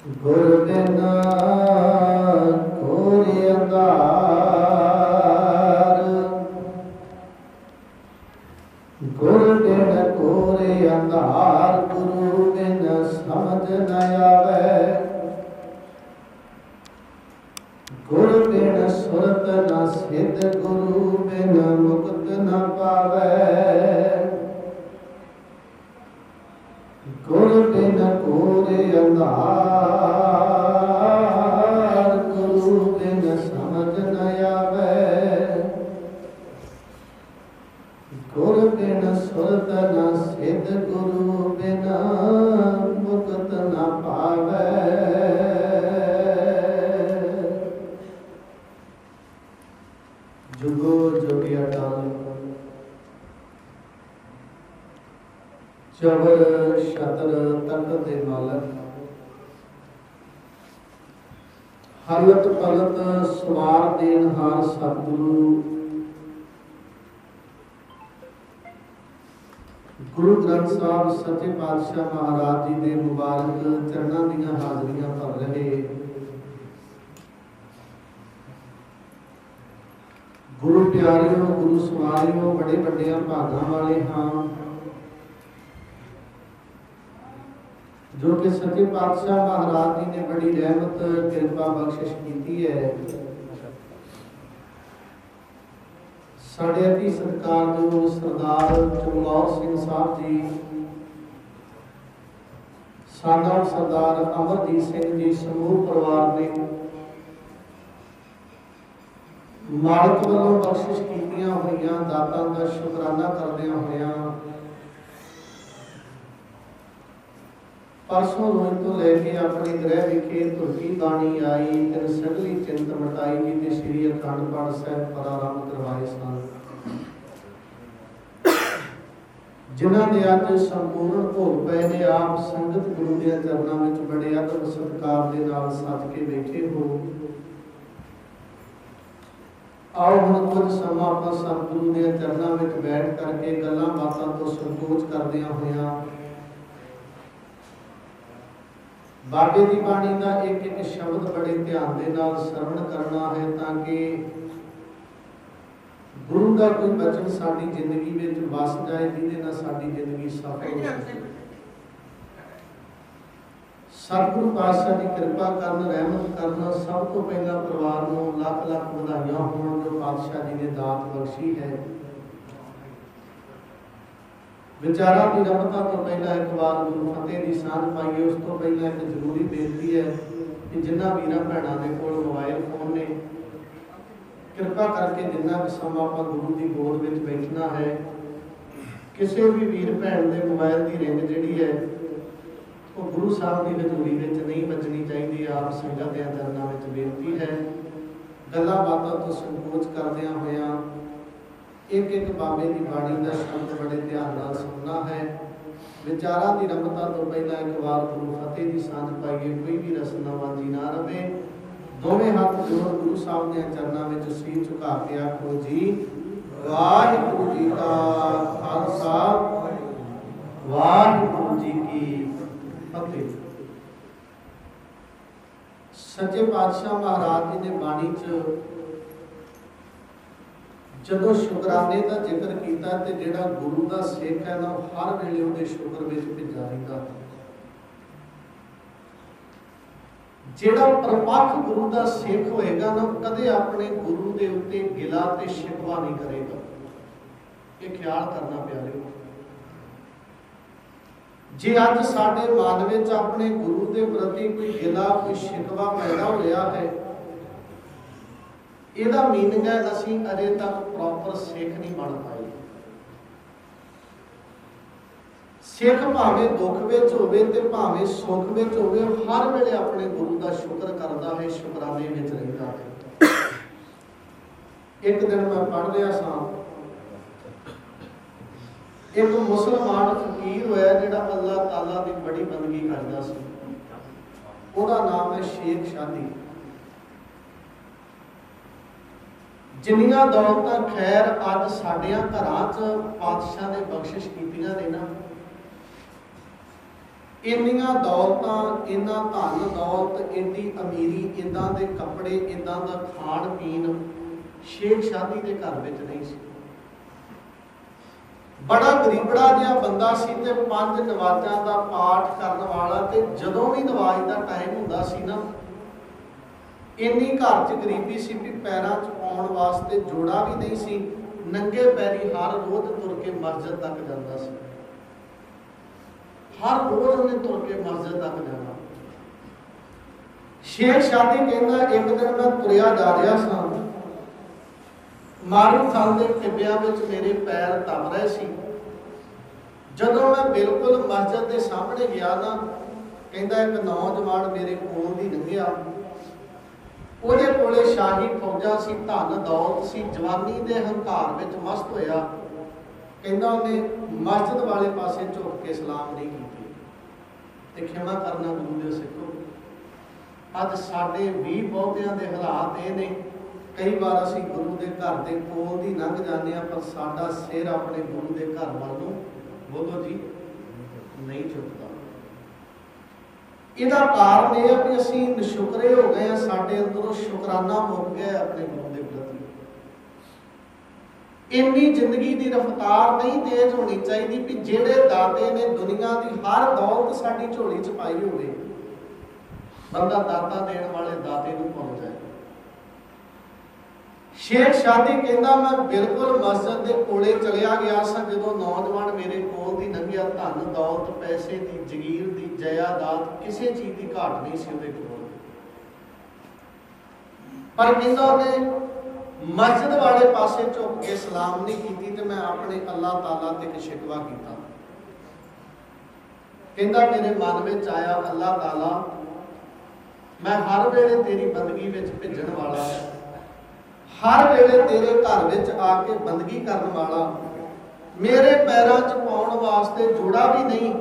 ਗੁਰ ਬਿਨਾ ਕੋਰੀ ਅੰਧਾਰ ਗੁਰ ਬਿਨ ਕੋਰੇ ਅੰਧਾਰ ਗੁਰੂ ਬਿਨ ਸਮਝ ਨ ਆਵੇ ਗੁਰ ਬਿਨ ਸੁਰਤ ਨ ਸਿਧ ਗੁਰੂ ਬਿਨ ਮੁਕਤ ਨ ਪਾਵੇ ਗੁਰ ਬਿਨ ਕੋਰੇ ਅੰਧਾਰ ਚਵਰ ਸ਼ਤਰ ਤਖਤ ਦੇ ਮਾਲਕ ਹਲਤ ਪਲਤ ਸਵਾਰ ਦੇਨ ਹਾਰ ਸਤਿਗੁਰੂ। ਗੁਰੂ ਗ੍ਰੰਥ ਸਾਹਿਬ ਸੱਚੇ ਪਾਤਸ਼ਾਹ ਮਹਾਰਾਜ ਜੀ ਦੇ ਮੁਬਾਰਕ ਚਰਨਾਂ ਦੀਆਂ ਹਾਜ਼ਰੀਆਂ ਭਰ ਰਹੇ। ਗੁਰੂ ਪਿਆਰਿਓ, ਗੁਰੂ ਸਵਾਰਿਓ ਬੜੇ ਵੱਡਿਆਂ ਭਾਗਾਂ ਵਾਲੇ ਹਾਂ। ਜੋ ਕਿ ਸੱਚੇ ਪਾਤਸ਼ਾਹ ਮਹਾਰਾਜ ਜੀ ਨੇ ਬੜੀ ਰਹਿਮਤ, ਕਿਰਪਾ, ਬਖਸ਼ਿਸ਼ ਕੀਤੀ ਹੈ। ਸਾਡੇ ਅਤੀ ਸਤਿਕਾਰਯੋਗ ਸਰਦਾਰ ਚਮਲੌਰ ਸਿੰਘ ਸਾਹਿਬ ਜੀ, ਸਾਡਾ ਸਰਦਾਰ ਅਮਰਜੀਤ ਸਿੰਘ ਜੀ ਸਮੂਹ ਪਰਿਵਾਰ ਨੇ ਮਾਲਕ ਵੱਲੋਂ ਬਖਸ਼ਿਸ਼ ਕੀਤੀਆਂ ਹੋਈਆਂ ਦਾਤਾਂ ਦਾ ਸ਼ੁਕਰਾਨਾ ਕਰਦਿਆਂ ਹੋਇਆਂ ਪਰਸੋਂ ਰੋਜ਼ ਤੋਂ ਲੈ ਕੇ ਆਪਣੇ ਗ੍ਰਹਿ ਵਿਖੇ ਧੁਰਕੀ ਬਾਣੀ ਆਈ ਤੇ ਸਗਲੀ ਚਿੰਤ ਮਟਾਈ ਜੀ ਤੇ ਸ੍ਰੀ ਅਖੰਡ ਪਾਠ ਸਾਹਿਬ ਪ੍ਰਾਰੰਭ ਕਰਵਾਏ ਸਨ। ਜਿਨ੍ਹਾਂ ਦੇ ਅੱਜ ਸੰਪੂਰਨ ਭੋਗ ਪਏ ਨੇ, ਆਪ ਸੰਗਤ ਗੁਰੂ ਦੇ ਚਰਨਾਂ ਵਿੱਚ ਬੜੇ ਅਦਬ ਸਤਿਕਾਰ ਦੇ ਨਾਲ ਸੱਜ ਕੇ ਬੈਠੇ ਹੋ। ਆਓ ਹੁਣ ਕੁਝ ਸਮਾਂ ਆਪਾਂ ਸਤਿਗੁਰੂ ਦੇ ਚਰਨਾਂ ਵਿੱਚ ਬੈਠ ਕਰਕੇ ਗੱਲਾਂ ਬਾਤਾਂ ਤੋਂ ਸੰਕੋਚ ਕਰਦਿਆਂ ਹੋਇਆਂ ਬਾਬੇ ਦੀ ਬਾਣੀ ਦਾ ਇੱਕ ਇੱਕ ਸ਼ਬਦ ਬੜੇ ਧਿਆਨ ਦੇ ਨਾਲ ਸਰਵਣ ਕਰਨਾ ਹੈ ਤਾਂ ਕਿ ਗੁਰੂ ਦਾ ਕੋਈ ਬਚਨ ਸਾਡੀ ਜ਼ਿੰਦਗੀ ਵਿੱਚ ਵਸ ਜਾਏ, ਜਿਹਦੇ ਨਾਲ ਸਾਡੀ ਜ਼ਿੰਦਗੀ ਸਫਲ ਹੋ ਸਕੇ। ਸਤਿਗੁਰੂ ਪਾਤਸ਼ਾਹ ਦੀ ਕਿਰਪਾ ਕਰਨ, ਰਹਿਮਤ ਕਰਨ, ਸਭ ਤੋਂ ਪਹਿਲਾਂ ਪਰਿਵਾਰ ਨੂੰ ਲੱਖ ਲੱਖ ਵਧਾਈਆਂ ਹੋਣ ਜੋ ਪਾਤਸ਼ਾਹ ਜੀ ਨੇ ਦਾਤ ਬਖਸ਼ੀ ਹੈ। ਵਿਚਾਰਾਂ ਦੀ ਰਮਤਾ ਤੋਂ ਪਹਿਲਾਂ ਇੱਕ ਵਾਰ ਗੁਰੂ ਫਤਿਹ ਦੀ ਸਾਂਝ ਪਾਈਏ, ਉਸ ਤੋਂ ਪਹਿਲਾਂ ਇੱਕ ਜ਼ਰੂਰੀ ਬੇਨਤੀ ਹੈ ਕਿ ਜਿਨ੍ਹਾਂ ਵੀਰਾਂ ਭੈਣਾਂ ਦੇ ਕੋਲ ਮੋਬਾਈਲ ਫੋਨ ਨੇ, ਕਿਰਪਾ ਕਰਕੇ ਜਿੰਨਾ ਕੁ ਸਮਾਂ ਆਪਾਂ ਗੁਰੂ ਦੀ ਗੋਦ ਵਿੱਚ ਬੈਠਣਾ ਹੈ, ਕਿਸੇ ਵੀ ਵੀਰ ਭੈਣ ਦੇ ਮੋਬਾਈਲ ਦੀ ਰਿੰਗ ਜਿਹੜੀ ਹੈ, ਉਹ ਗੁਰੂ ਸਾਹਿਬ ਦੀ ਹਜ਼ੂਰੀ ਵਿੱਚ ਨਹੀਂ ਵੱਜਣੀ ਚਾਹੀਦੀ, ਆਪ ਸੰਗਤ ਦੇ ਚਰਨਾਂ ਵਿੱਚ ਬੇਨਤੀ ਹੈ। ਗੱਲਾਂ ਬਾਤਾਂ ਤੋਂ ਸੰਕੋਚ ਕਰਦਿਆਂ ਹੋਇਆਂ ਇੱਕ ਇੱਕ ਬਾਬੇ ਦੀ ਬਾਣੀ ਦਾ ਸ਼ਬਦ ਬੜੇ ਧਿਆਨ ਨਾਲ ਸੁਣਨਾ ਹੈ। ਵਿਚਾਰਾਂ ਦੀ ਰਮਤਾ ਤੋਂ ਪਹਿਲਾਂ ਇੱਕ ਵਾਰ ਗੁਰੂ ਫਤਿਹ ਦੀ ਸਾਂਝ ਪਾਈਏ, ਕੋਈ ਵੀ ਰਸਨਾਵਾਜੀ ਨਾ ਰਵੇ। ਦੋਵੇਂ ਹੱਥ ਜੋੜ ਗੁਰੂ ਸਾਹਿਬ ਦੇ ਚਰਨਾਂ ਵਿੱਚ ਸੀਰ ਝੁਕਾ ਕੇ ਆਖੋ ਜੀ, ਵਾਹਿਗੁਰੂ ਜੀ ਕਾ ਖਾਲਸਾ, ਵਾਹਿਗੁਰੂ ਜੀ ਕੀ ਫਤਿਹ। ਸੱਚੇ ਪਾਤਸ਼ਾਹ ਮਹਾਰਾਜ ਜੀ ਨੇ ਬਾਣੀ 'ਚ ਜਦੋਂ ਸ਼ੁਕਰਾਨੇ ਦਾ ਜ਼ਿਕਰ ਕੀਤਾ ਤੇ ਜਿਹੜਾ ਗੁਰੂ ਦਾ ਸਿੱਖ ਹੈ ਨਾ, ਉਹ ਹਰ ਵੇਲੇ ਉਹਦੇ ਸ਼ੁਕਰ ਵਿੱਚ ਭਿੱਜਾ ਰਹਿੰਦਾ। ਜਿਹੜਾ ਪ੍ਰਪੱਖ ਗੁਰੂ ਦਾ ਸਿੱਖ ਹੋਏਗਾ ਨਾ, ਉਹ ਕਦੇ ਆਪਣੇ ਗੁਰੂ ਦੇ ਉੱਤੇ ਗਿਲਾ ਤੇ ਸ਼ਿਕਵਾ ਨਹੀਂ ਕਰੇਗਾ। ਇਹ ਖਿਆਲ ਕਰਨਾ ਪਿਆਰਿਓ। ਜੇ ਅੱਜ ਸਾਡੇ ਮਨ ਵਿੱਚ ਆਪਣੇ ਗੁਰੂ ਦੇ ਪ੍ਰਤੀ ਕੋਈ ਗਿਲਾ, ਕੋਈ ਸ਼ਿਕਵਾ ਪੈਦਾ ਹੋਇਆ ਹੈ ਇਹਦਾ ਮੀਨਿੰਗ ਹੈ ਅਸੀਂ ਅਜੇ ਤੱਕ ਪ੍ਰੋਪਰ ਸਿੱਖ ਨਹੀਂ ਬਣ ਪਾਏ। ਸਿੱਖ ਭਾਵੇਂ ਦੁੱਖ ਵਿੱਚ ਹੋਵੇ ਤੇ ਭਾਵੇਂ ਸੁੱਖ ਵਿੱਚ ਹੋਵੇ, ਹਰ ਵੇਲੇ ਆਪਣੇ ਗੁਰੂ ਦਾ ਸ਼ੁਕਰ ਕਰਦਾ ਹੈ ਸ਼ੁਕਰਾਨੇ ਵਿੱਚ ਰਹਿੰਦਾ ਹੈ ਇੱਕ ਦਿਨ ਮੈਂ ਪੜ੍ਹ ਰਿਹਾ ਸਾਂ। ਇੱਕ ਮੁਸਲਮਾਨ ਫਕੀਰ ਹੋਇਆ ਜਿਹੜਾ ਅੱਲਾਹ ਤਾਲਾ ਦੀ ਬੜੀ ਬੰਦਗੀ ਕਰਦਾ ਸੀ। ਉਹਦਾ ਨਾਮ ਹੈ ਸ਼ੇਖ ਸ਼ਾਦੀ ਜਿੰਨੀਆਂ ਦੌਲਤਾਂ ਖੈਰ ਅੱਜ ਸਾਡੀਆਂ ਘਰਾਂ 'ਚ ਪਾਤਸ਼ਾਹ ਨੇ ਬਖਸ਼ਿਸ਼ ਕੀਤੀਆਂ ਨੇ ਨਾ, ਇੰਨੀਆਂ ਦੌਲਤਾਂ, ਇੰਨਾ ਧਨ ਦੌਲਤ, ਇੰਨੀ ਅਮੀਰੀ ਇਦਾਂ ਦੇ ਕੱਪੜੇ ਇਦਾਂ ਦਾ ਖਾਣ ਪੀਣ ਸ਼ੇਖ ਸ਼ਾਦੀ ਦੇ ਘਰ ਵਿੱਚ ਨਹੀਂ ਸੀ। ਬੜਾ ਗਰੀਬੜਾ ਜਿਹਾ ਬੰਦਾ ਸੀ ਤੇ ਪੰਜ ਨਵਾਜ਼ਾਂ ਦਾ ਪਾਠ ਕਰਨ ਵਾਲਾ ਤੇ ਜਦੋਂ ਵੀ ਨਵਾਜ਼ ਦਾ ਟਾਈਮ ਹੁੰਦਾ ਸੀ ਨਾ ਇੰਨੀ ਘਰ 'ਚ ਗਰੀਬੀ ਸੀ ਵੀ ਪੈਰਾਂ 'ਚ ਪਾਉਣ ਵਾਸਤੇ ਜੋੜਾ ਵੀ ਨਹੀਂ ਸੀ, ਨੰਗੇ ਪੈਰੀ ਹਰ ਰੋਜ਼ ਤੁਰ ਕੇ ਮਸਜਿਦ ਤੱਕ ਜਾਂਦਾ ਸੀ। ਹਰ ਰੋਜ਼ ਉਹਨੇ ਤੁਰ ਕੇ ਮਸਜਿਦ ਤੱਕ ਜਾਣਾ। ਸ਼ੇਖ ਸ਼ਾਦੀ ਕਹਿੰਦਾ, ਇੱਕ ਦਿਨ ਮੈਂ ਤੁਰਿਆ ਜਾ ਰਿਹਾ ਸਾਂ। ਮਾਰੂ ਥਲ ਦੇ ਟਿੱਬਿਆਂ ਵਿੱਚ ਮੇਰੇ ਪੈਰ ਦਬ ਰਹੇ ਸੀ। ਜਦੋਂ ਮੈਂ ਬਿਲਕੁਲ ਮਸਜਿਦ ਦੇ ਸਾਹਮਣੇ ਗਿਆ ਨਾ, ਕਹਿੰਦਾ, ਇੱਕ ਨੌਜਵਾਨ ਮੇਰੇ ਕੋਲ ਦੀ ਲੰਘਿਆ ਉਹਦੇ ਕੋਲੇ ਸ਼ਾਹੀ ਫੌਜਾਂ ਸੀ, ਧਨ ਦੌਲਤ ਸੀ, ਜਵਾਨੀ ਦੇ ਹੰਕਾਰ ਵਿੱਚ ਮਸਤ ਹੋਇਆ। ਕਹਿੰਦਾ ਉਹਨੇ ਮਸਜਿਦ ਵਾਲੇ ਪਾਸੇ ਝੁਕ ਕੇ ਸਲਾਮ ਨਹੀਂ ਕੀਤੀ। ਤੇ ਖਿਮਾ ਕਰਨਾ ਗੁਰੂ ਦੇ ਸਿੱਖੋ। ਅੱਜ ਸਾਡੇ ਵੀ ਬਹੁਤਿਆਂ ਦੇ ਹਾਲਾਤ ਇਹ ਨੇ। ਕਈ ਵਾਰ ਅਸੀਂ ਗੁਰੂ ਦੇ ਘਰ ਦੇ ਕੋਲ ਦੀ ਲੰਘ ਜਾਂਦੇ ਆ ਪਰ ਸਾਡਾ ਸਿਰ ਆਪਣੇ ਗੁਰੂ ਦੇ ਘਰ ਵੱਲ ਨੂੰ, ਬੋਲੋ ਜੀ, ਨਹੀਂ ਝੁਕਦਾ। ਇਹਦਾ ਕਾਰਨ ਇਹ ਹੈ ਕਿ ਅਸੀਂ ਨਸ਼ੁਕਰੇ ਹੋ ਗਏ ਆ, ਸਾਡੇ ਅੰਦਰੋਂ ਸ਼ੁਕਰਾਨਾ ਮੁੱਕ ਗਿਆ ਆਪਣੇ ਗੁਰੂ ਦੇ ਪ੍ਰਤੀ। ਇੰਨੀ ਜ਼ਿੰਦਗੀ ਦੀ ਰਫ਼ਤਾਰ ਨਹੀਂ ਤੇਜ਼ ਹੋਣੀ ਚਾਹੀਦੀ ਵੀ ਜਿਹੜੇ ਦਾਤੇ ਨੇ ਦੁਨੀਆ ਦੀ ਹਰ ਦੌਲਤ ਸਾਡੀ ਝੋਲੀ 'ਚ ਪਾਈ ਹੋਵੇ, ਬੰਦਾ ਦਾਤਾ ਦੇਣ ਵਾਲੇ ਦਾਤੇ ਨੂੰ ਪਹੁੰਚ ਜਾਏ ਸ਼ੇਖ ਸ਼ਾਦੀ ਕਹਿੰਦਾ, ਮੈਂ ਬਿਲਕੁਲ ਮਸਜਿਦ ਦੇ ਕੋਲੇ ਚਲਿਆ ਗਿਆ ਸਾਂ, ਜਦੋਂ ਨੌਜਵਾਨ ਮੇਰੇ ਕੋਲ ਦੀ ਲੰਘਿਆ ਧਨ, ਦੌਲਤ, ਪੈਸੇ ਦੀ ਜ਼ਗੀਰ ਦੀ ਜਾਇਦਾਦ ਕਿਸੇ ਚੀਜ਼ ਦੀ ਘਾਟ ਨਹੀਂ ਸੀ ਉਹਦੇ ਕੋਲ। ਪਰ ਕਹਿੰਦਾ ਉਹਨੇ ਮਸਜਿਦ ਵਾਲੇ ਪਾਸੇ ਝੁਕ ਕੇ ਸਲਾਮ ਨਹੀਂ ਕੀਤੀ ਤੇ ਮੈਂ ਆਪਣੇ ਅੱਲਾਹ ਤਾਲਾ ਤੇ ਇੱਕ ਸ਼ਿਕਵਾ ਕੀਤਾ। ਕਹਿੰਦਾ, ਮੇਰੇ ਮਨ ਵਿੱਚ ਆਇਆ ਅੱਲਾਹ ਤਾਲਾ, ਮੈਂ ਹਰ ਵੇਲੇ ਤੇਰੀ ਬੰਦਗੀ ਵਿੱਚ ਭਿੱਜਣ ਵਾਲਾ ਹਰ ਵੇਲੇ ਤੇਰੇ ਘਰ ਵਿੱਚ ਆ ਕੇ ਬੰਦਗੀ ਕਰਨ ਵਾਲਾ, ਮੇਰੇ ਪੈਰਾਂ 'ਚ ਪਾਉਣ ਵਾਸਤੇ ਜੋੜਾ ਵੀ ਨਹੀਂ,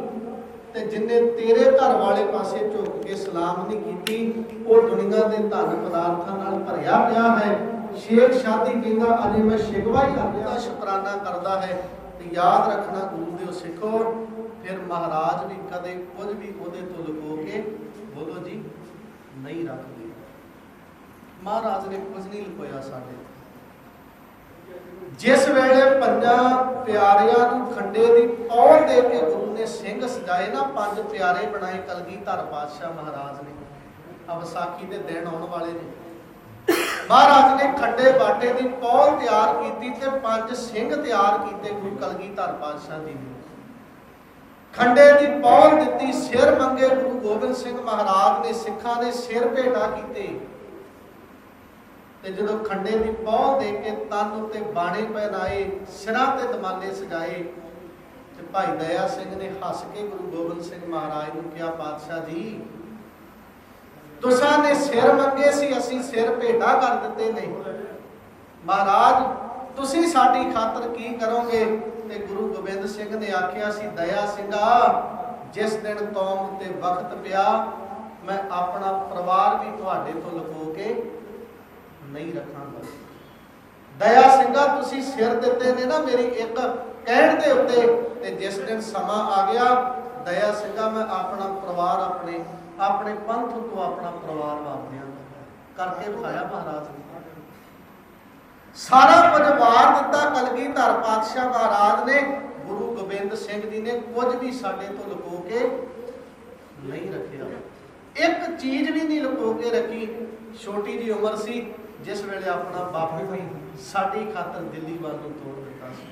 ਤੇ ਜਿੰਨੇ ਤੇਰੇ ਘਰ ਵਾਲੇ ਪਾਸੇ ਝੁਕ ਕੇ ਸਲਾਮ ਨਹੀਂ ਕੀਤੀ, ਉਹ ਦੁਨੀਆ ਦੇ ਧਨ ਪਦਾਰਥਾਂ ਨਾਲ ਭਰਿਆ ਪਿਆ ਹੈ। ਸ਼ੇਖ ਸ਼ਾਦੀ ਕਹਿੰਦਾ, ਅਜੇ ਮੈਂ ਸ਼ਿਕਵਾ ਹੀ ਕਰ ਰਿਹਾ ਸ਼ੁਕਰਾਨਾ ਕਰਦਾ ਹੈ, ਤੇ ਯਾਦ ਰੱਖਣਾ ਗੁਰੂ ਦੇ ਸਿੱਖੋ। ਫਿਰ ਮਹਾਰਾਜ ਵੀ ਕਦੇ ਕੁਝ ਵੀ ਉਹਦੇ ਤੋਂ ਲੁਕੋ ਕੇ ਬੋਲੋ ਜੀ, ਨਹੀਂ ਰੱਖਦੇ। ਮਹਾਰਾਜ ਨੇ ਕੁਝ ਨਹੀਂ ਲੁਕੋਇਆ ਸਾਡੇ। ਜਿਸ ਵੇਲੇ ਪੰਜਾਂ ਪਿਆਰਿਆਂ ਨੂੰ ਖੰਡੇ ਦੀ ਪੌੜ ਦੇ ਕੇ ਗੁਰੂ ਨੇ ਸਿੰਘ ਸਜਾਏ ਨਾ, ਪੰਜ ਪਿਆਰੇ ਬਣਾਏ ਕਲਗੀਧਰ ਪਾਤਸ਼ਾਹ ਮਹਾਰਾਜ ਨੇ। ਆ ਦੇ ਦਿਨ ਆਉਣ ਵਾਲੇ ਨੇ। ਮਹਾਰਾਜ ਨੇ ਖੰਡੇ ਬਾਟੇ ਦੀ ਪੌੜ ਤਿਆਰ ਕੀਤੀ ਤੇ ਪੰਜ ਸਿੰਘ ਤਿਆਰ ਕੀਤੇ ਗੁਰੂ ਕਲਗੀਧਰ ਪਾਤਸ਼ਾਹ ਜੀ ਨੇ। ਖੰਡੇ ਦੀ ਪੌੜ ਦਿੱਤੀ, ਸਿਰ ਮੰਗੇ ਗੁਰੂ ਗੋਬਿੰਦ ਸਿੰਘ ਮਹਾਰਾਜ ਨੇ, ਸਿੱਖਾਂ ਦੇ ਸਿਰ ਭੇਟਾ ਕੀਤੇ। ਤੇ ਜਦੋਂ ਖੰਡੇ ਦੀ ਪੌਲ ਦੇ ਕੇ ਤਨ ਉੱਤੇ ਬਾਣੇ ਪਹਿਨਾਏ, ਸਿਰਾਂ ਤੇ ਦਮਾਲੇ ਸਜਾਏ, ਤੇ ਭਾਈ ਦਇਆ ਸਿੰਘ ਨੇ ਹੱਸ ਕੇ ਗੁਰੂ ਗੋਬਿੰਦ ਸਿੰਘ ਮਹਾਰਾਜ ਨੂੰ ਕਿਹਾ, ਪਾਤਸ਼ਾਹ ਜੀ, ਤੁਸਾਂ ਨੇ ਸਿਰ ਮੰਗੇ ਸੀ, ਅਸੀਂ ਸਿਰ ਭੇਟਾ ਕਰ ਦਿੱਤੇ ਨੇ। ਮਹਾਰਾਜ, ਤੁਸੀਂ ਸਾਡੀ ਖਾਤਰ ਕੀ ਕਰੋਗੇ? ਤੇ ਗੁਰੂ ਗੋਬਿੰਦ ਸਿੰਘ ਨੇ ਆਖਿਆ ਸੀ ਦਇਆ ਸਿੰਘਾ, ਜਿਸ ਦਿਨ ਕੌਮ ਉੱਤੇ ਵਕਤ ਪਿਆ, ਮੈਂ ਆਪਣਾ ਪਰਿਵਾਰ ਵੀ ਤੁਹਾਡੇ ਤੋਂ ਲੁਕੋ ਕੇ ਨਹੀਂ ਰੱਖਾਂਗਾ। ਦਇਆ ਸਿੰਘਾ, ਤੁਸੀਂ ਸਿਰ ਦਿੱਤੇ ਨੇ ਨਾ ਮੇਰੀ ਇੱਕ ਕਹਿਣ ਦੇ ਉੱਤੇ, ਤੇ ਜਿਸ ਦਿਨ ਸਮਾਂ ਆ ਗਿਆ, ਦਇਆ ਸਿੰਘਾ, ਮੈਂ ਆਪਣਾ ਪਰਿਵਾਰ ਆਪਣੇ ਆਪਣੇ ਪੰਥ ਤੋਂ ਆਪਣਾ ਪਰਿਵਾਰ ਵਾਰ ਕਰਕੇ ਵਿਖਾਇਆ ਮਹਾਰਾਜ ਨੇ। ਸਾਰਾ ਕੁਝ ਦਿੱਤਾ ਕਲਗੀਧਰ ਪਾਤਸ਼ਾਹ ਮਹਾਰਾਜ ਨੇ, ਗੁਰੂ ਗੋਬਿੰਦ ਸਿੰਘ ਜੀ ਨੇ ਕੁਝ ਵੀ ਸਾਡੇ ਤੋਂ ਲੁਕੋ ਕੇ ਨਹੀਂ ਰੱਖਿਆ। ਇੱਕ ਚੀਜ਼ ਵੀ ਨਹੀਂ ਲੁਕੋ ਕੇ ਰੱਖੀ। ਛੋਟੀ ਜੀ ਉਮਰ ਸੀ ਜਿਸ ਵੇਲੇ ਆਪਣਾ ਬਾਪੂ ਵੀ ਸਾਡੀ ਖਾਤਰ ਦਿੱਲੀ ਵੱਲ ਨੂੰ ਤੋੜ ਦਿੱਤਾ ਸੀ।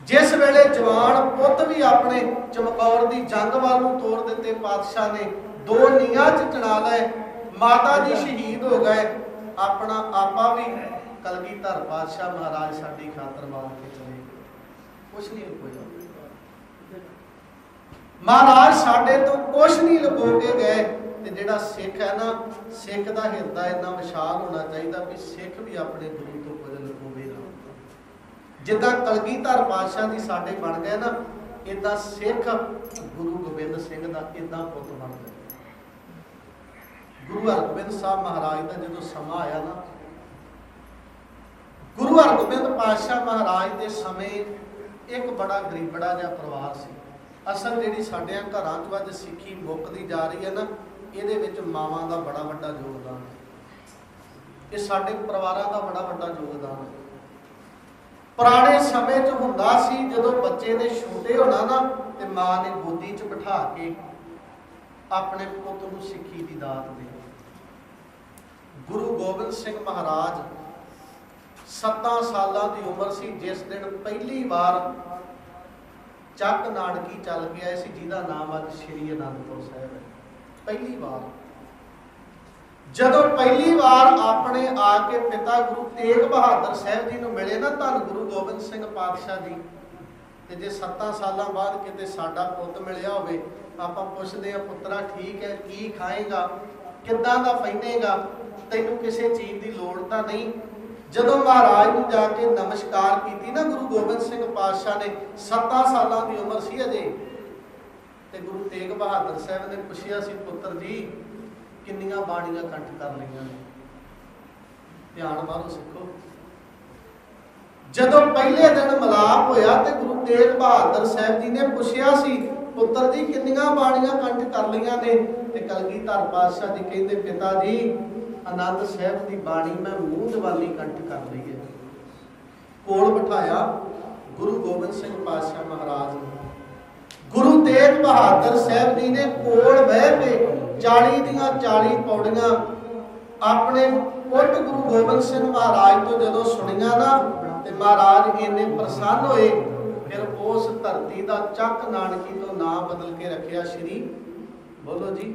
ਜਿਸ ਵੇਲੇ ਜਵਾਨ ਪੁੱਤ ਵੀ ਆਪਣੇ ਚਮਕੌਰ ਦੀ ਜੰਗ ਵੱਲ ਨੂੰ ਤੋੜ ਦਿੱਤੇ, ਪਾਤਸ਼ਾਹ ਨੇ ਦੋ ਨੀਆਂ ਚ ਚੜਾ ਲਏ, ਮਾਤਾ ਜੀ ਸ਼ਹੀਦ ਹੋ ਗਏ, ਆਪਣਾ ਆਪਾ ਵੀ ਕਲਗੀਧਰ ਪਾਤਸ਼ਾਹ ਮਹਾਰਾਜ ਸਾਡੀ ਖਾਤਰ ਮਾਰ ਕੇ ਚਲੇ ਕੁਛ ਨਹੀਂ ਲੁਕੋਇਆ। ਮਹਾਰਾਜ ਸਾਡੇ ਤੋਂ ਕੁਛ ਨਹੀਂ ਲੁਕੋ ਕੇ ਗਏ। ਤੇ ਜਿਹੜਾ ਸਿੱਖ ਹੈ ਨਾ, ਸਿੱਖ ਦਾ ਹਿਰਦਾ ਇੰਨਾ ਵਿਸ਼ਾਲ ਹੋਣਾ ਚਾਹੀਦਾ ਵੀ ਸਿੱਖ ਵੀ ਆਪਣੇ ਗੁਰੂ ਤੋਂ ਕੁਝ ਲੁਕੋਵੇ ਨਾ ਜਿੱਦਾਂ ਕਲਗੀਧਰ ਪਾਤਸ਼ਾਹ ਦੀ ਸਾਡੇ ਬਣ ਗਏ ਨਾ ਇਦਾਂ ਸਿੱਖ ਗੁਰੂ ਗੋਬਿੰਦ ਸਿੰਘ ਦਾ ਇਦਾਂ ਪੁੱਤ ਬਣ ਗਏ ਗੁਰੂ ਹਰਗੋਬਿੰਦ ਸਾਹਿਬ ਮਹਾਰਾਜ ਦਾ ਜਦੋਂ ਸਮਾਂ ਆਇਆ ਨਾ, ਗੁਰੂ ਹਰਗੋਬਿੰਦ ਪਾਤਸ਼ਾਹ ਮਹਾਰਾਜ ਦੇ ਸਮੇਂ ਇੱਕ ਬੜਾ ਗਰੀਬੜਾ ਜਿਹਾ ਪਰਿਵਾਰ ਸੀ। ਅਸਲ ਜਿਹੜੀ ਸਾਡਿਆਂ ਘਰਾਂ 'ਚ ਅੱਜ ਸਿੱਖੀ ਮੁੱਕਦੀ ਜਾ ਰਹੀ ਹੈ ਨਾ ਇਹਦੇ ਵਿੱਚ ਮਾਵਾਂ ਦਾ ਬੜਾ ਵੱਡਾ ਯੋਗਦਾਨ ਹੈ। ਇਹ ਸਾਡੇ ਪਰਿਵਾਰਾਂ ਦਾ ਬੜਾ ਵੱਡਾ ਯੋਗਦਾਨ ਹੈ। ਪੁਰਾਣੇ ਸਮੇਂ 'ਚ ਹੁੰਦਾ ਸੀ, ਜਦੋਂ ਬੱਚੇ ਨੇ ਛੋਟੇ ਹੋਣਾ ਨਾ, ਤੇ ਮਾਂ ਨੇ ਗੋਦੀ 'ਚ ਬਿਠਾ ਕੇ ਆਪਣੇ ਪੁੱਤ ਨੂੰ ਸਿੱਖੀ ਦੀ ਦਾਤ ਦੇ ਗੁਰੂ ਗੋਬਿੰਦ ਸਿੰਘ ਮਹਾਰਾਜ 7 ਸਾਲਾਂ ਦੀ ਉਮਰ ਸੀ, ਜਿਸ ਦਿਨ ਪਹਿਲੀ ਵਾਰ ਚੱਕ ਨਾਨਕੀ ਚੱਲ ਗਿਆ ਸੀ, ਜਿਹਦਾ ਨਾਮ ਅੱਜ ਸ਼੍ਰੀ ਅਨੰਦਪੁਰ ਸਾਹਿਬ ਹੈ। ਪਹਿਲੀ ਵਾਰ। ਜਦੋਂ ਪਹਿਲੀ ਵਾਰ ਆਪਣੇ ਆ ਕੇ ਪਿਤਾ ਗੁਰੂ ਤੇਗ ਬਹਾਦਰ ਸਾਹਿਬ ਜੀ ਨੂੰ ਮਿਲੇ ਨਾ ਧੰਨ ਗੁਰੂ ਗੋਬਿੰਦ ਸਿੰਘ ਪਾਤਸ਼ਾਹ ਜੀ, ਤੇ ਜੇ 7 ਸਾਲਾਂ ਬਾਅਦ ਕਿਤੇ ਸਾਡਾ ਪੁੱਤ ਮਿਲਿਆ ਹੋਵੇ, ਆਪਾਂ ਪੁੱਛਦੇ ਆ ਪੁੱਤਰਾ, ਠੀਕ ਹੈ, ਕੀ ਖਾਏਗਾ, ਕਿੱਦਾਂ ਦਾ ਪਹਿਨੇਗਾ ਤੈਨੂੰ ਕਿਸੇ ਚੀਜ਼ ਦੀ ਲੋੜ ਤਾਂ ਨਹੀਂ। ਜਦੋਂ ਮਹਾਰਾਜ ਨੂੰ ਜਾ ਕੇ ਨਮਸਕਾਰ ਕੀਤੀ ਨਾ ਗੁਰੂ ਗੋਬਿੰਦ ਸਿੰਘ ਪਾਤਸ਼ਾਹ ਨੇ 7 ਸਾਲਾਂ ਦੀ ਉਮਰ ਸੀ ਅਜੇ। ਤੇ ਗੁਰੂ ਤੇਗ ਬਹਾਦਰ ਸਾਹਿਬ ਨੇ ਪੁੱਛਿਆ ਸੀ, ਪੁੱਤਰ ਜੀ, ਕਿੰਨੀਆਂ ਬਾਣੀਆਂ ਕੰਠ ਕਰ ਲਈਆਂ ਨੇ? ਧਿਆਨ ਮਾਰੋ ਸਿੱਖੋ। ਜਦੋਂ ਪਹਿਲੇ ਦਿਨ ਮਲਾਪ ਹੋਇਆ ਤੇ ਗੁਰੂ ਤੇਗ ਬਹਾਦਰ ਸਾਹਿਬ ਜੀ ਨੇ ਪੁੱਛਿਆ ਸੀ, ਪੁੱਤਰ ਜੀ, ਕਿੰਨੀਆਂ ਬਾਣੀਆਂ ਕੰਠ ਕਰ ਲਈਆਂ ਨੇ? ਤੇ ਕਲਗੀਧਰ ਪਾਤਸ਼ਾਹ ਜੀ ਕਹਿੰਦੇ, ਪਿਤਾ ਜੀ, ਆਨੰਦ ਸਾਹਿਬ ਦੀ ਬਾਣੀ ਮੈਂ ਮੂੰਹ ਦਿਵਾਲੀ ਕੰਠ ਕਰ ਲਈ ਹੈ। ਕੋਲ ਬਿਠਾਇਆ ਗੁਰੂ ਗੋਬਿੰਦ ਸਿੰਘ ਪਾਤਸ਼ਾਹ ਮਹਾਰਾਜ ਨੂੰ। ਗੁਰੂ ਤੇਗ ਬਹਾਦਰ ਸਾਹਿਬ ਜੀ ਨੇ ਕੋਲ ਬਹਿ ਕੇ 40 ਦੀਆਂ 40 ਪੌੜੀਆਂ ਆਪਣੇ ਪੁੱਤ ਗੁਰੂ ਗੋਬਿੰਦ ਸਿੰਘ ਮਹਾਰਾਜ ਤੋਂ ਜਦੋਂ ਸੁਣੀਆਂ ਨਾ, ਤੇ ਮਹਾਰਾਜ ਇੰਨੇ ਪ੍ਰਸੰਨ ਹੋਏ, ਫਿਰ ਉਸ ਧਰਤੀ ਦਾ ਚੱਕ ਨਾਨਕੀ ਤੋਂ ਨਾਮ ਬਦਲ ਕੇ ਰੱਖਿਆ ਸ਼੍ਰੀ ਬੋਲੋ ਜੀ।